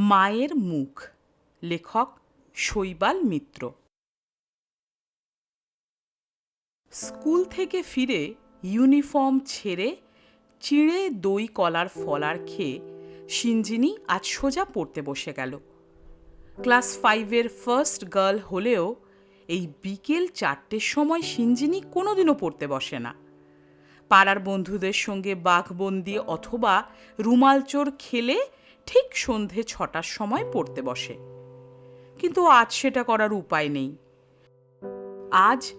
মায়ের মুখ। লেখক শৈবাল মিত্র। স্কুল থেকে ফিরে ইউনিফর্ম ছেড়ে চিঁড়ে দই কলার ফলার খেয়ে সিঞ্জিনি আজ সোজা পড়তে বসে গেল। ক্লাস ফাইভের ফার্স্ট গার্ল হলেও এই বিকেল চারটের সময় সিঞ্জিনি কোনোদিনও পড়তে বসে না। পাড়ার বন্ধুদের সঙ্গে বাঘবন্দি অথবা রুমাল চোর খেলে ঠিক সন্ধে ছটার সময় পড়তে বসে। কিন্তু আজ সেটা করার উপায় নেই। আজ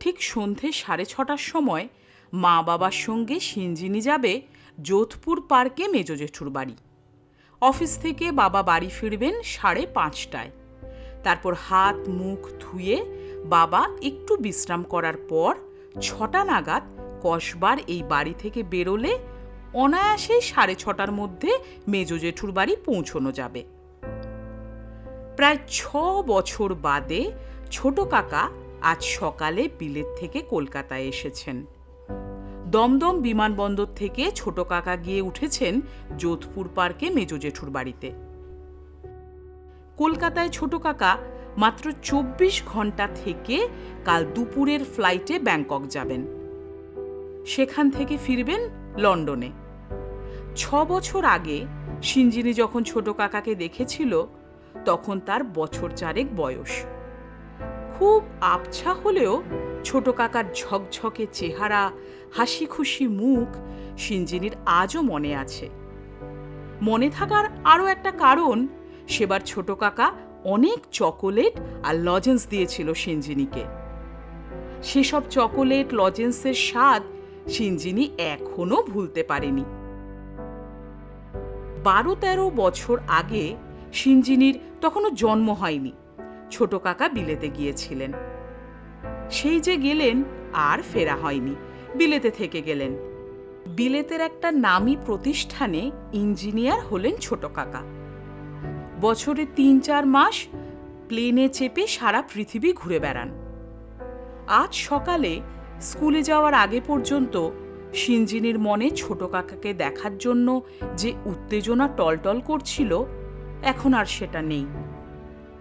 ঠিক সন্ধে সাড়ে ছটার সময় মা বাবার সঙ্গে সিঞ্জিনি যাবে যোধপুর পার্কে মেজ জেঠুর বাড়ি। অফিস থেকে বাবা বাড়ি ফিরবেন সাড়ে পাঁচটায়। তারপর হাত মুখ ধুয়ে বাবা একটু বিশ্রাম করার পর ছটা নাগাদ কসবার এই বাড়ি থেকে বেরোলে অনায়াসে সাড়ে ছটার মধ্যে মেজ জেঠুর বাড়ি পৌঁছনো যাবে। প্রায় ছ বছর বাদে ছোট কাকা আজ সকালে বিলেত থেকে কলকাতায় এসেছেন। দমদম বিমানবন্দর থেকে ছোট কাকা গিয়ে উঠেছেন যোধপুর পার্কে মেজ জেঠুর বাড়িতে। কলকাতায় ছোট কাকা মাত্র চব্বিশ ঘণ্টা থেকে কাল দুপুরের ফ্লাইটে ব্যাংকক যাবেন। সেখান থেকে ফিরবেন লন্ডনে। ছ বছর আগে সিঞ্জিনি যখন ছোট কাকাকে দেখেছিল, তখন তার বছর চারেক বয়স। খুব আবছা হলেও ছোট কাকার ঝকঝকে চেহারা হাসি খুশি মুখ সিঞ্জিনির আজও মনে আছে। মনে থাকার আরও একটা কারণ, সেবার ছোট কাকা অনেক চকোলেট আর লজেন্স দিয়েছিল সিঞ্জিনিকে সেসব চকোলেট, লজেন্সের স্বাদ সিঞ্জিনি এখনও ভুলতে পারেনি। বারো তেরো বছর আগে সিঞ্জিনির তখনও জন্ম হয়নি। ছোট কাকা বিলেতে গিয়েছিলেন। সেই যে গেলেন আর ফেরা হয়নি। বিলেতে থেকে গেলেন। বিলেতের একটা নামি প্রতিষ্ঠানে ইঞ্জিনিয়ার হলেন ছোট কাকা। বছরে তিন চার মাস প্লেনে চেপে সারা পৃথিবী ঘুরে বেড়ান। আজ সকালে স্কুলে যাওয়ার আগে পর্যন্ত সিনজিনের মনে ছোট কাকাকে দেখার জন্য যে উত্তেজনা টলটল করছিল, এখন আর সেটা নেই।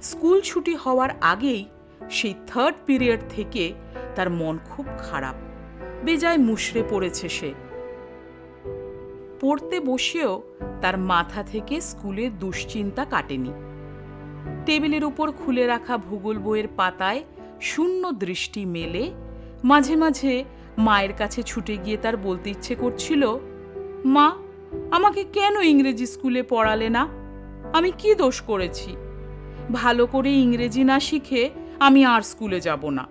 স্কুল ছুটি হওয়ার আগেই সেই থার্ড পিরিয়ড থেকে তার মন খুব খারাপ। বেজায় মুশড়ে পড়েছে সে। পড়তে বসেও তার মাথা থেকে স্কুলের দুশ্চিন্তা কাটেনি। টেবিলের উপর খুলে রাখা ভূগোল বইয়ের পাতায় শূন্য দৃষ্টি মেলে মাঝে মাঝে মায়ের কাছে ছুটে গিয়ে তার বলতে ইচ্ছে করছিল, মা, আমাকে কেন ইংরেজি স্কুলে পড়ালে না? আমি কি দোষ করেছি? ভালো করে ইংরেজি না শিখে আমি আর স্কুলে যাব না।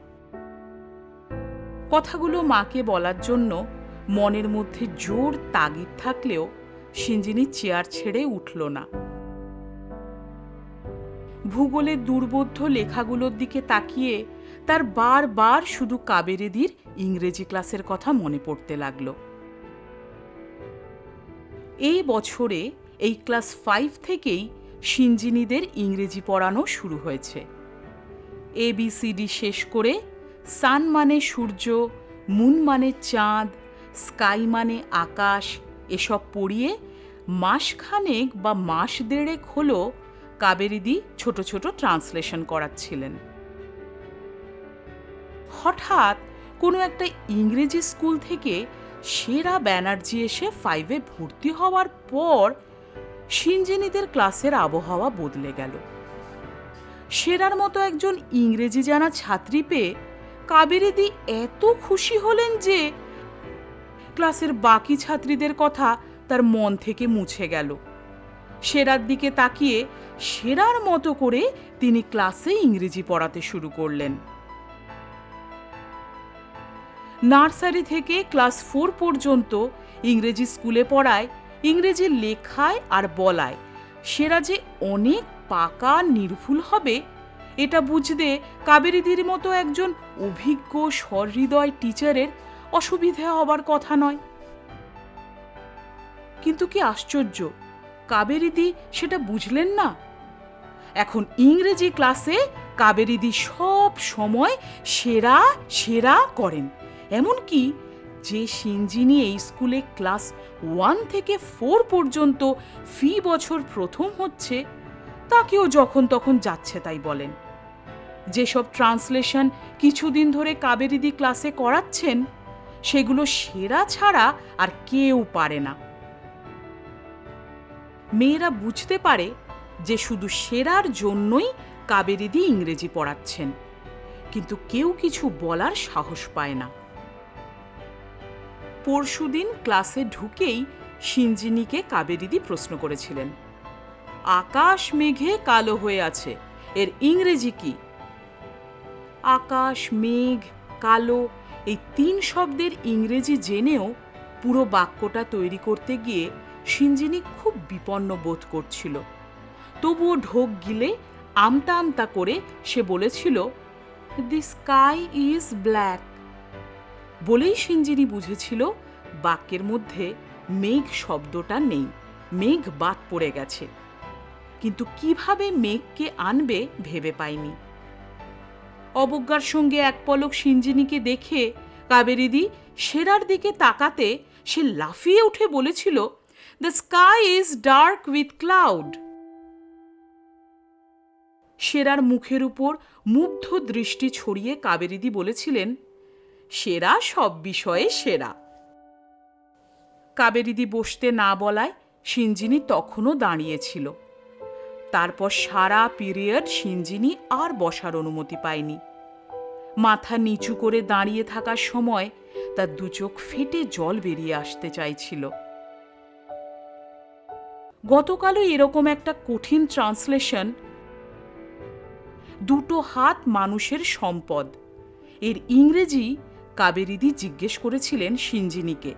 কথাগুলো মাকে বলার জন্য মনের মধ্যে জোর তাগিদ থাকলেও সিঞ্জিনি চেয়ার ছেড়ে উঠল না। ভূগোলের দুর্বোধ্য লেখাগুলোর দিকে তাকিয়ে তার বারবার শুধু কাবেরেদির ইংরেজি ক্লাসের কথা মনে পড়তে লাগল। এই বছরে এই ক্লাস ফাইভ থেকেই সিঞ্জিনীদের ইংরেজি পড়ানো শুরু হয়েছে। এবিসিডি শেষ করে সান মানে সূর্য, মুন মানে চাঁদ, স্কাই মানে আকাশ, এসব পড়িয়ে মাসখানেক বা মাস দেড়েক হলো কাবেরিদি ছোট ছোট ট্রান্সলেশন করাচ্ছিলেন। হঠাৎ কোনো একটা ইংরেজি স্কুল থেকে সেরা ব্যানার্জি এসে ফাইভে ভর্তি হওয়ার পর সিঞ্জিনীদের ক্লাসের আবহাওয়া বদলে গেল। সেরার মতো একজন ইংরেজি জানা ছাত্রী পেয়ে কাবেরিদি এত খুশি হলেন যে ক্লাসের বাকি ছাত্রীদের কথা তার মন থেকে মুছে গেল। সেরার দিকে তাকিয়ে সেরার মতো করে তিনি ক্লাসে ইংরেজি পড়াতে শুরু করলেন। নার্সারি থেকে ক্লাস ফোর পর্যন্ত ইংরেজি স্কুলে পড়ায়, ইংরেজি লেখায় আর বলায়। সেরা যে অনেক পাকা নির্ভুল হবে, এটা বুঝতে কাবেরিদির মতো একজন অভিজ্ঞ সহৃদয় টিচারের অসুবিধা হবার কথা নয়। কিন্তু কি আশ্চর্য কাবেরিদি সেটা বুঝলেন না? এখন ইংরেজি ক্লাসে কাবেরিদি সব সময় সেরা সেরা করেন। এমনকি যে সিঞ্জিনি এই স্কুলে ক্লাস ওয়ান থেকে ফোর পর্যন্ত ফি বছর প্রথম হচ্ছে, তাকেও যখন তখন যাচ্ছে তাই বলেন। যেসব ট্রান্সলেশন কিছুদিন ধরে কাবেরিদি ক্লাসে করাচ্ছেন, সেগুলো সেরা ছাড়া আর কেউ পারে না। মেয়েরা বুঝতে পারে যে শুধু সেরার জন্যই কাবেরিদি ইংরেজি পড়াচ্ছেন, কিন্তু কেউ কিছু বলার সাহস পায় না। পরশুদিন ক্লাসে ঢুকেই সিঞ্জিনীকে কাবেরিদি প্রশ্ন করেছিলেন, আকাশ মেঘে কালো হয়ে আছে, এর ইংরেজি কি? আকাশ, মেঘ, কালো, এই তিন শব্দের ইংরেজি জেনেও পুরো বাক্যটা তৈরি করতে গিয়ে সিঞ্জিনী খুব বিপন্ন বোধ করছিল। তবুও ঢোক গিলে আমতা আমতা করে সে বলেছিল দি স্কাই ইজ ব্ল্যাক বলেই সিঞ্জিনী বুঝেছিল বাক্যের মধ্যে মেঘ শব্দটা নেই, মেঘ বাদ পড়ে গেছে। কিন্তু কীভাবে মেঘকে আনবে ভেবে পায়নি অবজ্ঞার সঙ্গে এক পলক সিঞ্জিনীকে দেখে কাবেরিদি সেরার দিকে তাকাতে সে লাফিয়ে উঠে বলেছিল the sky is dark with cloud সেরার মুখের উপর মুগ্ধ দৃষ্টি ছড়িয়ে কাবেরিদি বলেছিলেন সেরা, সব বিষয়ে সেরা। কাবেরিদি বসতে না বলায় সিঞ্জিনী তখনও দাঁড়িয়েছিল। তারপর সারা পিরিয়ড সিঞ্জিনী আর বসার অনুমতি পায়নি। মাথা নিচু করে দাঁড়িয়ে থাকার সময় তার দু চোখ ফেটে জল বেরিয়ে আসতে চাইছিল। গতকালও এরকম একটা কঠিন ট্রান্সলেশন দুটো হাত মানুষের সম্পদ। এর ইংরেজি কাবেরিদি জিজ্ঞেস করেছিলেন সিঞ্জিনীকে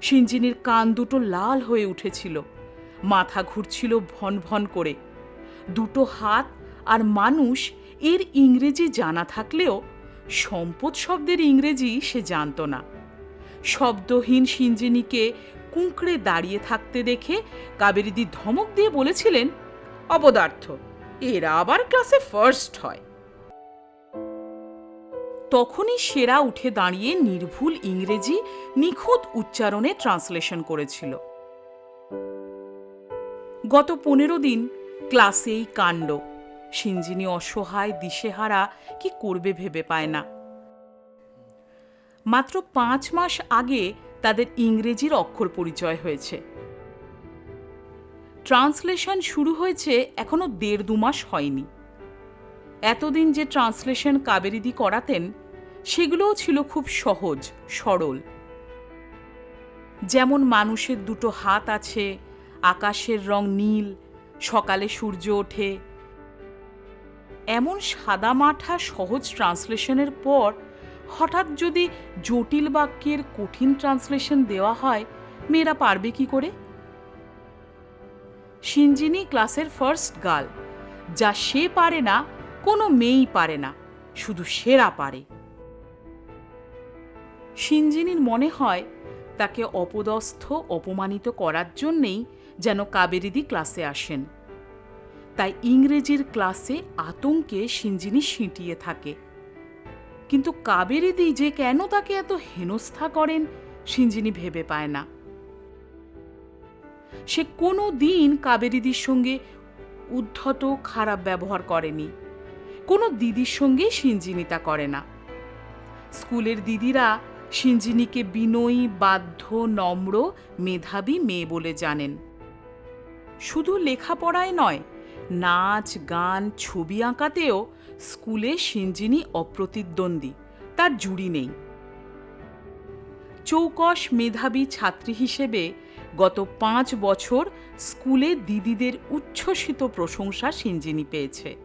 সিঞ্জিনীর কান দুটো লাল হয়ে উঠেছিল, মাথা ঘুরছিল ভন ভন করে। দুটো হাত আর মানুষ এর ইংরেজি জানা থাকলেও সম্পদ শব্দের ইংরেজি সে জানত না। শব্দহীন সিঞ্জিনীকে কুঁকড়ে দাঁড়িয়ে থাকতে দেখে কাবেরিদি ধমক দিয়ে বলেছিলেন অবদার্থ এরা আবার ক্লাসে ফার্স্ট হয়। তখনই সেরা উঠে দাঁড়িয়ে নির্ভুল ইংরেজি নিখুঁত উচ্চারণে ট্রান্সলেশন করেছিল। গত পনেরো দিন ক্লাসেই কাণ্ড। সিঞ্জিনী অসহায়, দিশেহারা, কি করবে ভেবে পায় না। মাত্র পাঁচ মাস আগে তাদের ইংরেজির অক্ষর পরিচয় হয়েছে। ট্রান্সলেশন শুরু হয়েছে এখনও দেড় দু মাস হয়নি। এতদিন যে ট্রান্সলেশন কাবেরিদি করাতেন সেগুলোও ছিল খুব সহজ, সরল। যেমন মানুষের দুটো হাত আছে, আকাশের রং নীল, সকালে সূর্য ওঠে। এমন সাদামাঠা সহজ ট্রান্সলেশনের পর হঠাৎ যদি জটিল বাক্যের কঠিন ট্রান্সলেশন দেওয়া হয়, মেয়েরা পারবে কি করে? সিঞ্জিনী ক্লাসের ফার্স্ট গার্ল, যা সে পারে না, কোনো মেয়েই পারে না, শুধু সেরা পারে। সিঞ্জিনীর মনে হয় তাকে অপদস্থ, অপমানিত করার জন্যেই যেন কাবেরিদি ক্লাসে আসেন। তাই ইংরেজির ক্লাসে আতঙ্কে সিঞ্জিনী সিঁটিয়ে থাকে। কিন্তু কাবেরিদি যে কেন তাকে এত হেনস্থা করেন সিঞ্জিনী ভেবে পায় না। সে কোনো দিন কাবেরিদির সঙ্গে উদ্ধত, খারাপ ব্যবহার করেনি। কোনো দিদির সঙ্গে সিঞ্জিনী তা করে না। স্কুলের দিদিরা সিঞ্জিনীকে বিনয়ী, বাধ্য, নম্র, মেধাবী মেয়ে বলে জানেন। শুধু লেখাপড়ায় নয়, নাচ, গান, ছবি আঁকাতেও স্কুলে সিঞ্জিনী অপ্রতিদ্বন্দ্বী, তার জুড়ি নেই। চৌকস মেধাবী ছাত্রী হিসেবে গত পাঁচ বছর স্কুলে দিদিদের উচ্ছ্বসিত প্রশংসা সিঞ্জিনী পেয়েছে।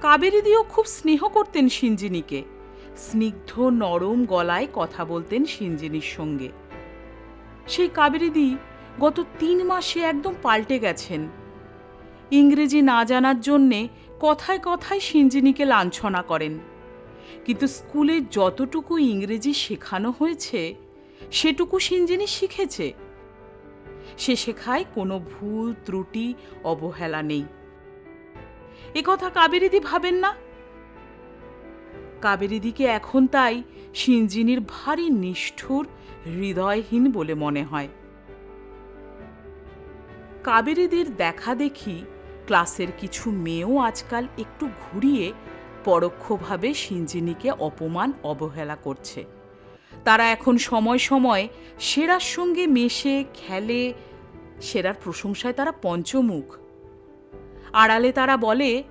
কাবেরিদিও খুব স্নেহ করতেন সিঞ্জিনীকে। স্নিগ্ধ, নরম গলায় কথা বলতেন সিঞ্জিনীর সঙ্গে। সেই কাবেরিদি গত তিন মাসে একদম পাল্টে গেছেন। ইংরেজি না জানার জন্যে কথায় কথায় সিঞ্জিনীকে লাঞ্ছনা করেন। কিন্তু স্কুলে যতটুকু ইংরেজি শেখানো হয়েছে, সেটুকু সিঞ্জিনী শিখেছে। সে শেখায় কোনো ভুল, ত্রুটি, অবহেলা নেই। এ কথা কাবেরিদি ভাবেন না? কাবেরীদিকে এখন তাই সিঞ্জিনীর ভারী নিষ্ঠুর, হৃদয়হীন বলে মনে হয়। কাবেরীদের দেখা দেখি ক্লাসের কিছু মেয়েও আজকাল একটু ঘুরিয়ে পরোক্ষভাবে সিঞ্জিনীকে অপমান, অবহেলা করছে। তারা এখন সময় সময় সেরার সঙ্গে মেশে, খেলে, সেরার প্রশংসায় তারা পঞ্চমুখ। আড়ালে তারা বলে,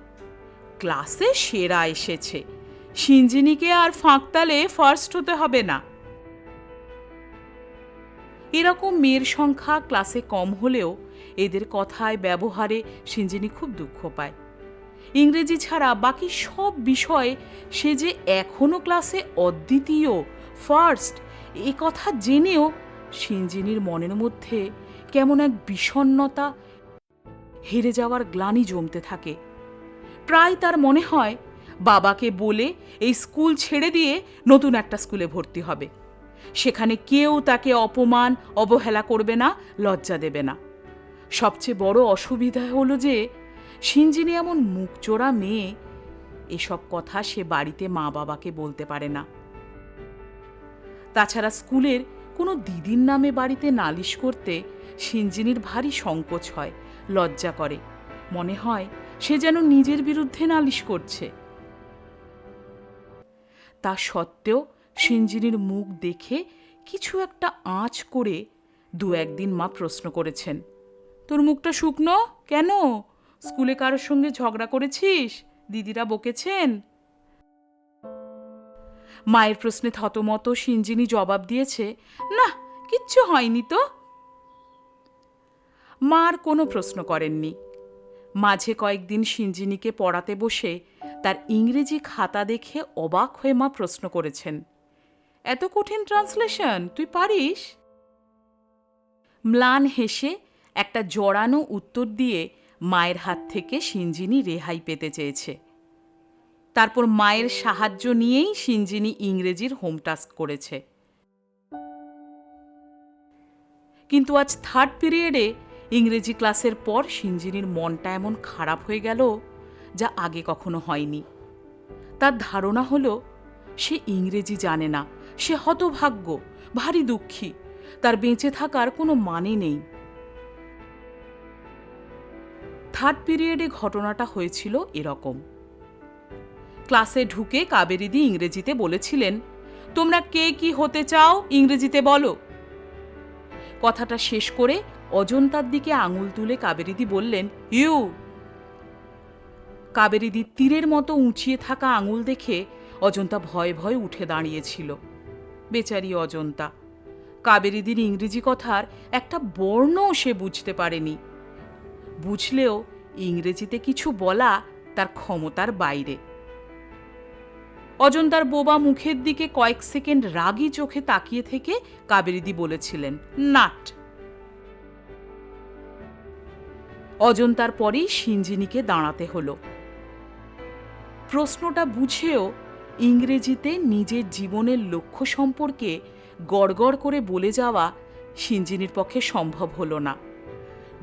ক্লাসে সেরা এসেছে। সিঞ্জিনীকে আর ফাঁকতালে ফার্স্ট হতে হবে না। এরকম মেয়ের সংখ্যা ক্লাসে কম হলেও এদের কথায়, ব্যবহারে সিঞ্জিনী খুব দুঃখ পায়। ইংরেজি ছাড়া বাকি সব বিষয়ে সে যে এখনও ক্লাসে অদ্বিতীয় ফার্স্ট এ কথা জেনেও সিঞ্জিনীর মনের মধ্যে কেমন এক বিষণ্নতা হেরে যাওয়ার গ্লানি জমতে থাকে। প্রায় তার মনে হয় বাবাকে বলে এই স্কুল ছেড়ে দিয়ে নতুন একটা স্কুলে ভর্তি হবে। সেখানে কেউ তাকে অপমান, অবহেলা করবে না, লজ্জা দেবে না। সবচেয়ে বড় অসুবিধা হলো যে সিঞ্জিনী এমন মুখ মুখচোরা মেয়ে, এসব কথা সে বাড়িতে মা বাবাকে বলতে পারে না। তাছাড়া স্কুলের কোনো দিদির নামে বাড়িতে নালিশ করতে সিঞ্জিনীর ভারী সংকোচ হয়, লজ্জা করে। মনে হয় সে যেন নিজের বিরুদ্ধে নালিশ করছে। তা সত্ত্বেও সিঞ্জিনীর মুখ দেখে কিছু একটা আঁচ করে দু একদিন মা প্রশ্ন করেছেন, তোর মুখটা শুকনো? কেন? স্কুলে কারোর সঙ্গে ঝগড়া করেছিস? দিদিরা বকেছেন? মায়ের প্রশ্নে থতমত সিঞ্জিনী জবাব দিয়েছে, না, কিচ্ছু হয়নি তো। মা আর কোনো প্রশ্ন করেননি। মাঝে কয়েকদিন সিঞ্জিনীকে পড়াতে বসে তার ইংরেজি খাতা দেখে অবাক হয়ে মা প্রশ্ন করেছেন, এত কঠিন ট্রান্সলেশন, তুই পারিস? ম্লান হেসে একটা জড়ানো উত্তর দিয়ে মায়ের হাত থেকে সিঞ্জিনী রেহাই পেতে চেয়েছে। তারপর মায়ের সাহায্য নিয়েই সিঞ্জিনী ইংরেজির হোম টাস্ক করেছে। কিন্তু আজ থার্ড পিরিয়ডে ইংরেজি ক্লাসের পর সিঞ্জিনীর মনটা এমন খারাপ হয়ে গেল যা আগে কখনো হয়নি। তার ধারণা হলো, সে ইংরেজি জানে না, সে হতভাগ্য, ভারী দুঃখী, তার বেঁচে থাকার কোনো মানে নেই। থার্ড পিরিয়ডে ঘটনাটা হয়েছিল এরকম। ক্লাসে ঢুকে কাবেরিদি ইংরেজিতে বলেছিলেন, তোমরা কে কি হতে চাও ইংরেজিতে বলো? কথাটা শেষ করে অজন্তার দিকে আঙুল তুলে কাবেরিদি বললেন ইউ কাবেরিদি তীরের মতো উঁচিয়ে থাকা আঙুল দেখে অজন্তা ভয়ে ভয়ে উঠে দাঁড়িয়েছিল। বেচারি অজন্তা কাবেরিদির ইংরেজি কথার একটা বর্ণও সে বুঝতে পারেনি। বুঝলেও ইংরেজিতে কিছু বলা তার ক্ষমতার বাইরে। অজন্তার বোবা মুখের দিকে কয়েক সেকেন্ড রাগী চোখে তাকিয়ে থেকে কাবেরিদি বলেছিলেন, নাট। অজন্তার পরেই সিঞ্জিনীকে দাঁড়াতে হলো। প্রশ্নটা বুঝেও ইংরেজিতে নিজের জীবনের লক্ষ্য সম্পর্কে গড়গড় করে বলে যাওয়া সিঞ্জিনীর পক্ষে সম্ভব হলো না।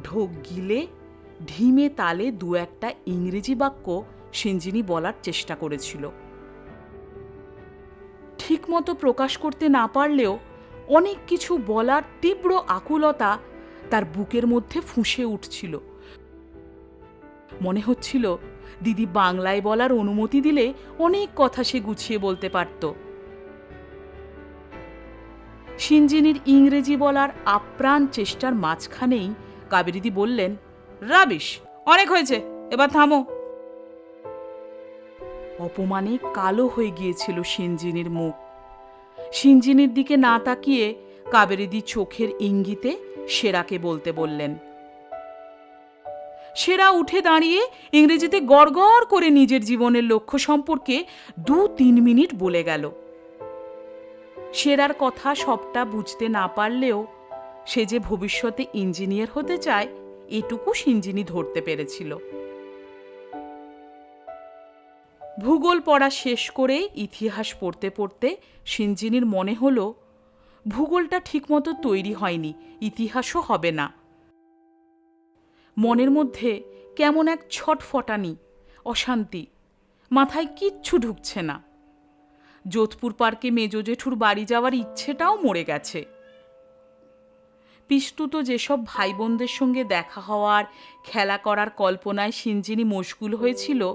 ঢোক গিলে, ঢিমে তালে দু একটা ইংরেজি বাক্য সিঞ্জিনী বলার চেষ্টা করেছিল। ঠিকমতো প্রকাশ করতে না পারলেও অনেক কিছু বলার তীব্র আকুলতা তার বুকের মধ্যে ফুঁসে উঠছিল। মনে হচ্ছিল দিদি বাংলায় বলার অনুমতি দিলে অনেক কথা সে গুছিয়ে বলতে পারত। সিঞ্জিনীর ইংরেজি বলার আপ্রাণ চেষ্টার মাঝখানেই কাবেরিদি বললেন, রাবিশ, অনেক হয়েছে, এবার থামো। অপমানে কালো হয়ে গিয়েছিল সিঞ্জিনীর মুখ। সিঞ্জিনীর দিকে না তাকিয়ে কাবেরিদি চোখের ইঙ্গিতে সেরাকে বলতে বললেন সেরা উঠে দাঁড়িয়ে ইংরেজিতে গড়গড় করে নিজের জীবনের লক্ষ্য সম্পর্কে দু তিন মিনিট বলে গেল। সেরার কথা সবটা বুঝতে না পারলেও সে যে ভবিষ্যতে ইঞ্জিনিয়ার হতে চায়, এটুকু সিঞ্জিনি ধরতে পেরেছিল। ভূগোল পড়া শেষ করে ইতিহাস পড়তে পড়তে সিঞ্জিনির মনে হলো, ভূগোলটা ঠিকমতো তৈরি হয়নি, ইতিহাসও হবে না। মনের মধ্যে কেমন এক ছটফটানি, অশান্তি। মাথায় কিচ্ছু ঢুকছে না। যোধপুর পার্কে মেজো জেঠুর বাড়ি যাওয়ার ইচ্ছেটাও মরে গেছে। পিস্তুত যেসব ভাই বোনদের সঙ্গে দেখা হওয়ার, খেলা করার কল্পনায় সিঞ্জিনি মশগুল হয়েছিল,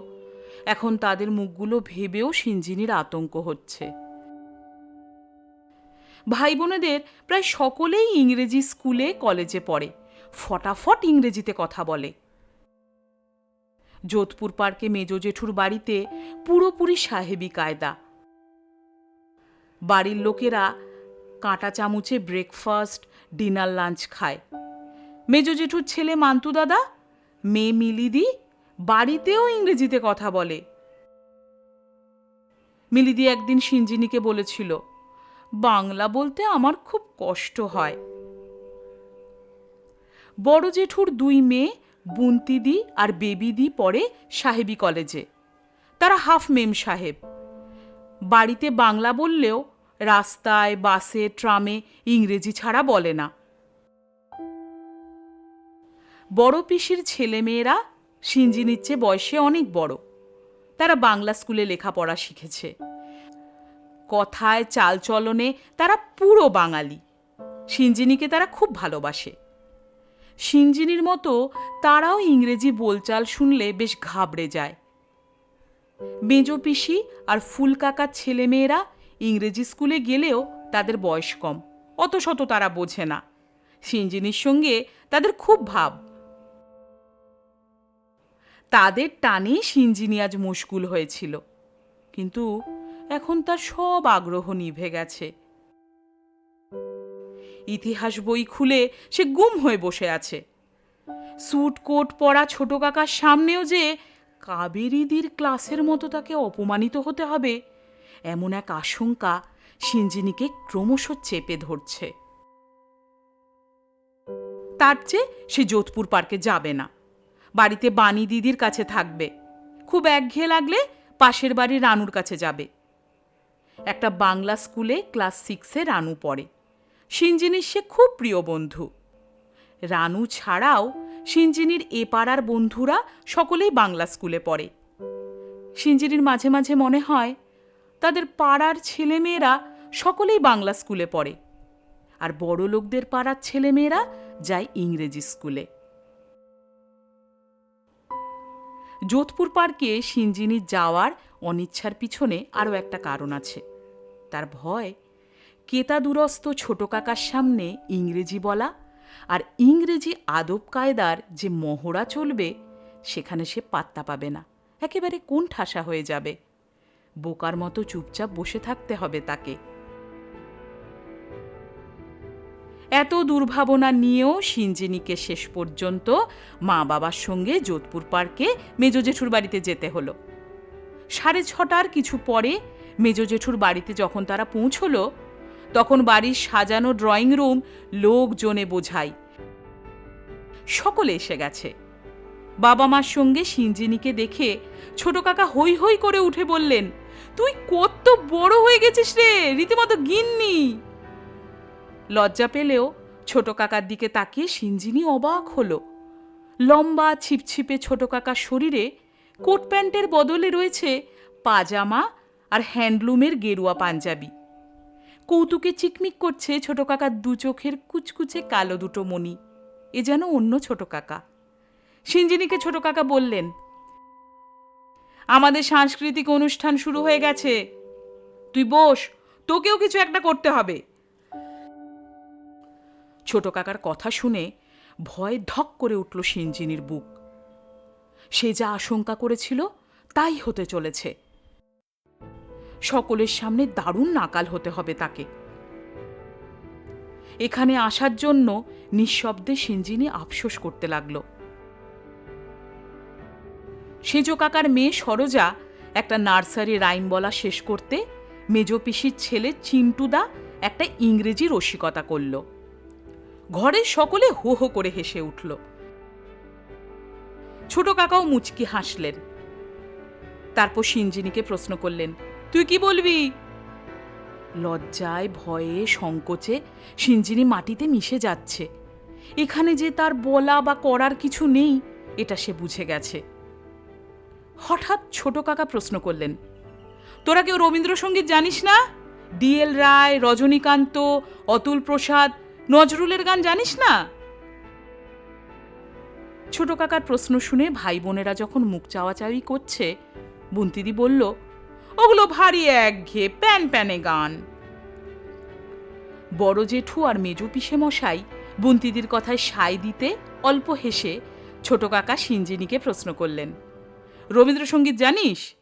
এখন তাদের মুখগুলো ভেবেও সিঞ্জিনির আতঙ্ক হচ্ছে। ভাই বোনেদের প্রায় সকলেই ইংরেজি স্কুলে কলেজে পড়ে। ফটাফট ইংরেজিতে কথা বলে। যোধপুর পার্কে মেজো জেঠুর বাড়িতে পুরোপুরি সাহেবি কায়দা। বাড়ির লোকেরা কাঁটা চামচে ব্রেকফাস্ট ডিনার লাঞ্চ খায়। মেজো জেঠুর ছেলে মান্তু দাদা, মেয়ে মিলিদি বাড়িতেও ইংরেজিতে কথা বলে। মিলিদি একদিন সিঞ্জিনিকে বলেছিল, বাংলা বলতে আমার খুব কষ্ট হয়। বড় জেঠুর দুই মেয়ে, বুন্তিদি আর বেবিদি পড়ে সাহেবি কলেজে। তারা হাফ মেম সাহেব। বাড়িতে বাংলা বললেও রাস্তায়, বাসে, ট্রামে ইংরেজি ছাড়া বলে না। বড় পিসির ছেলেমেয়েরা সিঞ্জিনির চেয়ে বয়সে অনেক বড়। তারা বাংলা স্কুলে লেখাপড়া শিখেছে। কথায়, চালচলনে তারা পুরো বাঙালি। সিঞ্জিনিকে তারা খুব ভালোবাসে। সিঞ্জিনির মতো তারাও ইংরেজি বলচাল শুনলে বেশ ঘাবড়ে যায়। মেজো পিসি আর ফুল কাকার ছেলেমেয়েরা ইংরেজি স্কুলে গেলেও তাদের বয়স কম অত শত তারা বোঝে না। সিঞ্জিনির সঙ্গে তাদের খুব ভাব। তাদের টানে সিঞ্জিনি আজ মুশকুল হয়েছিল, কিন্তু এখন তার সব আগ্রহ নিভে গেছে। ইতিহাস বই খুলে সে গুম হয়ে বসে আছে। স্যুট কোট পরা ছোট কাকার সামনেও যে কাবেরীদির ক্লাসের মতো তাকে অপমানিত হতে হবে, এমন এক আশঙ্কা সিঞ্জিনিকে ক্রমশ চেপে ধরছে। তার চেয়ে সে যোধপুর পার্কে যাবে না। বাড়িতে বাণী দিদির কাছে থাকবে। খুব একঘেয়ে লাগলে পাশের বাড়ি রানুর কাছে যাবে। একটা বাংলা স্কুলে ক্লাস সিক্সে রানু পড়ে। সিঞ্জিনির সে খুব প্রিয় বন্ধু। রানু ছাড়াও সিঞ্জিনির এ পাড়ার বন্ধুরা সকলেই বাংলা স্কুলে পড়ে। সিঞ্জিনির মাঝে মাঝে মনে হয় তাদের পাড়ার ছেলেমেয়েরা সকলেই বাংলা স্কুলে পড়ে আর বড় লোকদের পাড়ার ছেলেমেয়েরা যায় ইংরেজি স্কুলে। যোধপুর পার্কে সিঞ্জিনির যাওয়ার অনিচ্ছার পিছনে আরও একটা কারণ আছে। তার ভয় কেতা দুরস্ত ছোট কাকার সামনে ইংরেজি বলা আর ইংরেজি আদব কায়দার যে মহড়া চলবে, সেখানে সে পাত্তা পাবে না। একেবারে কোন ঠাসা হয়ে যাবে। বোকার মতো চুপচাপ বসে থাকতে হবে তাকে। এত দুর্ভাবনা নিয়েও সিঞ্জিনিকে শেষ পর্যন্ত মা বাবার সঙ্গে যোধপুর পার্কে মেজো জেঠুর বাড়িতে যেতে হলো। সাড়ে ছটার কিছু পরে মেজো জেঠুর বাড়িতে যখন তারা পৌঁছলো তখন বাড়ির সাজানো ড্রয়িং রুম লোকজনে বোঝাই। সকলে এসে গেছে। বাবা মার সঙ্গে সিঞ্জিনিকে দেখে ছোট কাকা হই হই করে উঠে বললেন, তুই কত বড় হয়ে গেছিস রে, রীতিমতো গিন্নি! লজ্জা পেলেও ছোট কাকার দিকে তাকিয়ে সিঞ্জিনি অবাক হলো। লম্বা ছিপছিপে ছোট কাকার শরীরে কোট প্যান্টের বদলে রয়েছে পাজামা আর হ্যান্ডলুমের গেরুয়া পাঞ্জাবি। কৌতুকে চিকমিক করছে ছোট কাকার দু চোখের কুচকুচে কালো দুটো মণি। এ যেন অন্য ছোট কাকা। সিঞ্জিনিকে ছোট কাকা বললেন, আমাদের সাংস্কৃতিক অনুষ্ঠান শুরু হয়ে গেছে। তুই বস, তোকেও কিছু একটা করতে হবে ছোট কাকার কথা শুনে ভয় ধক করে উঠল সিঞ্জিনির বুক। সে যা আশঙ্কা করেছিল, তাই হতে চলেছে। সকলের সামনে দারুণ নাকাল হতে হবে তাকে। এখানে আসার জন্য নিঃশব্দে সিঞ্জিনি আফসোস করতে লাগল। সেজ কাকার মেয়ে সরোজা একটা নার্সারি রাইম বলা শেষ করতে মেজ পিসির ছেলে চিন্টুদা একটা ইংরেজি রসিকতা করল। ঘরের সকলে হো হো করে হেসে উঠল। ছোট কাকাও মুচকি হাসলেন। তারপর সিঞ্জিনিকে প্রশ্ন করলেন তুই কি বলবি? লজ্জায়, ভয়ে, সংকোচে সিঞ্জিনি মাটিতে মিশে যাচ্ছে। এখানে যে তার বলা বা করার কিছু নেই, এটা সে বুঝে গেছে। হঠাৎ ছোট কাকা প্রশ্ন করলেন, তোরা কেউ রবীন্দ্রসঙ্গীত জানিস না? ডিএল রায়, রজনীকান্ত, অতুল প্রসাদ, নজরুলের গান জানিস না? ছোট কাকার প্রশ্ন শুনে ভাই বোনেরা যখন মুখ চাওয়াচাওয়ি করছে, বুন্তিদি বলল ওগুলো ভারী একঘেয়ে প্যান প্যানে গান। বড় জেঠু আর মেজু পিসে মশাই বুন্তিদির কথায় সায় দিতে অল্প হেসে ছোট কাকা সিঞ্জিনীকে প্রশ্ন করলেন, রবীন্দ্রসঙ্গীত জানিস?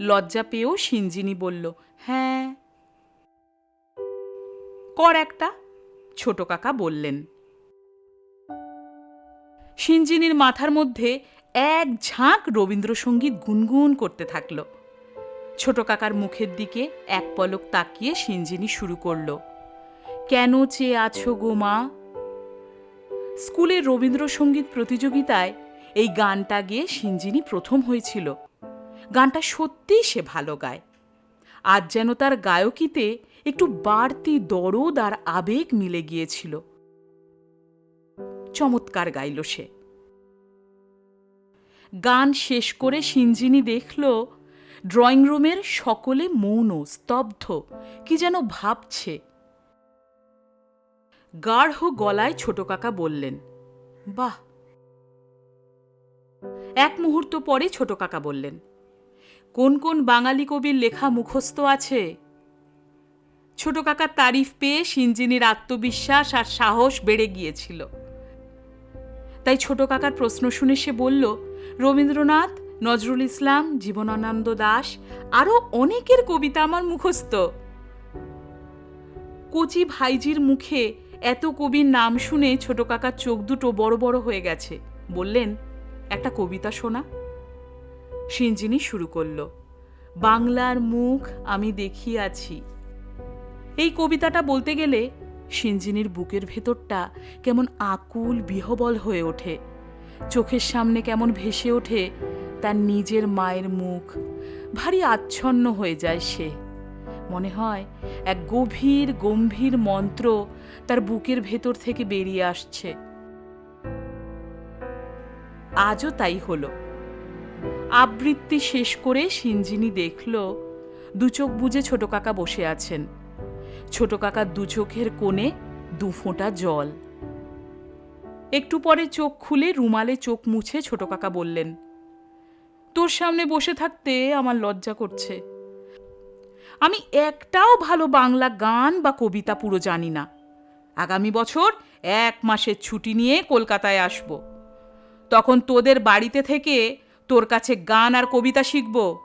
লজ্জা পেয়েও সিঞ্জিনী বলল হ্যাঁ। কর একটা, ছোট কাকা বললেন। সিঞ্জিনীর মাথার মধ্যে এক ঝাঁক রবীন্দ্রসঙ্গীত গুনগুন করতে থাকল। ছোট কাকার মুখের দিকে এক পলক তাকিয়ে সিঞ্জিনী শুরু করল, কেন চেয়ে আছো গো মা? স্কুলের রবীন্দ্রসঙ্গীত প্রতিযোগিতায় এই গানটা গেয়ে সিঞ্জিনী প্রথম হয়েছিল। গানটা সত্যিই সে ভালো গায়। আজ যেন তার গায়কিতে একটু বাড়তি দরদ আর আবেগ মিলে গিয়েছিল। চমৎকার গাইল সে। গান শেষ করে সিঞ্জিনী দেখল ড্রয়িং রুমের সকলে মৌন, স্তব্ধ। কি যেন ভাবছে। গাঢ় গলায় ছোট কাকা বললেন, বাহ! এক মুহূর্ত পরে ছোট কাকা বললেন, কোন কোন বাঙালি কবির লেখা মুখস্থ আছে? ছোট কাকার তারিফ পেয়ে সিঞ্জিনীর আত্মবিশ্বাস আর সাহস বেড়ে গিয়েছিল। তাই ছোট কাকার প্রশ্ন শুনে সে বলল, রবীন্দ্রনাথ নজরুল ইসলাম, জীবনানন্দ দাস আরও অনেকের কবিতা আমার মুখস্থ। কচি ভাইজির মুখে এত কবির নাম শুনে ছোট কাকার চোখ দুটো বড় বড় হয়ে গেছে। বললেন, একটা কবিতা শোনা। সিঞ্জিনী শুরু করল, বাংলার মুখ আমি দেখিয়াছি। এই কবিতাটা বলতে গেলে সিঞ্জিনীর বুকের ভেতরটা কেমন আকুল, বিহবল হয়ে ওঠে। চোখের সামনে কেমন ভেসে ওঠে তার নিজের মায়ের মুখ। ভারী আচ্ছন্ন হয়ে যায় সে। মনে হয় এক গভীর, গম্ভীর মন্ত্র তার বুকের ভেতর থেকে বেরিয়ে আসছে। আজও তাই হলো। আবৃত্তি শেষ করে সিঞ্জিনী দেখল, দু চোখ বুজে ছোট কাকা বসে আছেন। ছোট কাকার দু চোখের কোণে দু ফোঁটা জল। একটু পরে চোখ খুলে রুমালে চোখ মুছে ছোট কাকা বললেন তোর সামনে বসে থাকতে আমার লজ্জা করছে। আমি একটাও ভালো বাংলা গান বা কবিতা পুরো জানি না। আগামী বছর এক মাসের ছুটি নিয়ে কলকাতায় আসব। তখন তোদের বাড়িতে থেকে তোর কাছে গান আর কবিতা শিখব।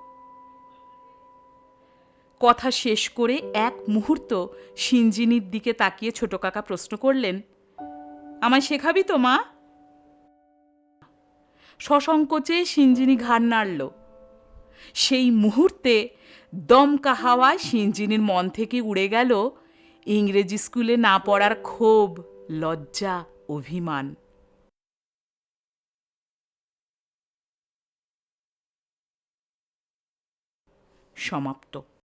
কথা শেষ করে এক মুহূর্ত সিঞ্জিনীর দিকে তাকিয়ে ছোট কাকা প্রশ্ন করলেন, আমায় শেখাবি তো, মা? সসংকোচে সিঞ্জিনী ঘাড় নাড়ল। সেই মুহূর্তে দমকা হাওয়ায় সিঞ্জিনীর মন থেকে উড়ে গেল ইংরেজি স্কুলে না পড়ার ক্ষোভ, লজ্জা, অভিমান। সমাপ্ত।